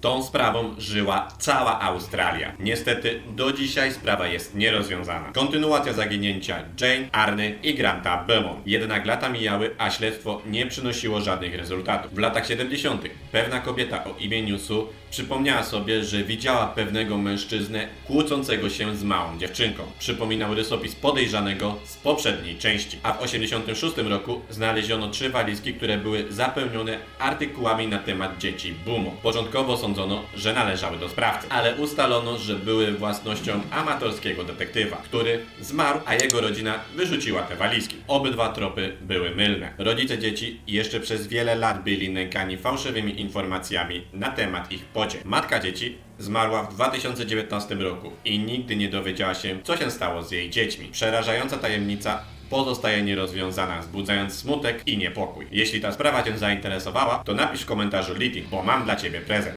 Tą sprawą żyła cała Australia. Niestety do dzisiaj sprawa jest nierozwiązana. Kontynuacja zaginięcia Jane, Arny i Granta Beaumont. Jednak lata mijały, a śledztwo nie przynosiło żadnych rezultatów. W latach 70. pewna kobieta o imieniu Sue przypomniała sobie, że widziała pewnego mężczyznę kłócącego się z małą dziewczynką. Przypominał rysopis podejrzanego z poprzedniej części. A w 86 roku znaleziono trzy walizki, które były zapełnione artykułami na temat dzieci Bumo. Początkowo że należały do sprawcy, ale ustalono, że były własnością amatorskiego detektywa, który zmarł, a jego rodzina wyrzuciła te walizki. Obydwa tropy były mylne. Rodzice dzieci jeszcze przez wiele lat byli nękani fałszywymi informacjami na temat ich pociech. Matka dzieci zmarła w 2019 roku i nigdy nie dowiedziała się, co się stało z jej dziećmi. Przerażająca tajemnica pozostaje nierozwiązana, wzbudzając smutek i niepokój. Jeśli ta sprawa Cię zainteresowała, to napisz w komentarzu Liting, bo mam dla Ciebie prezent.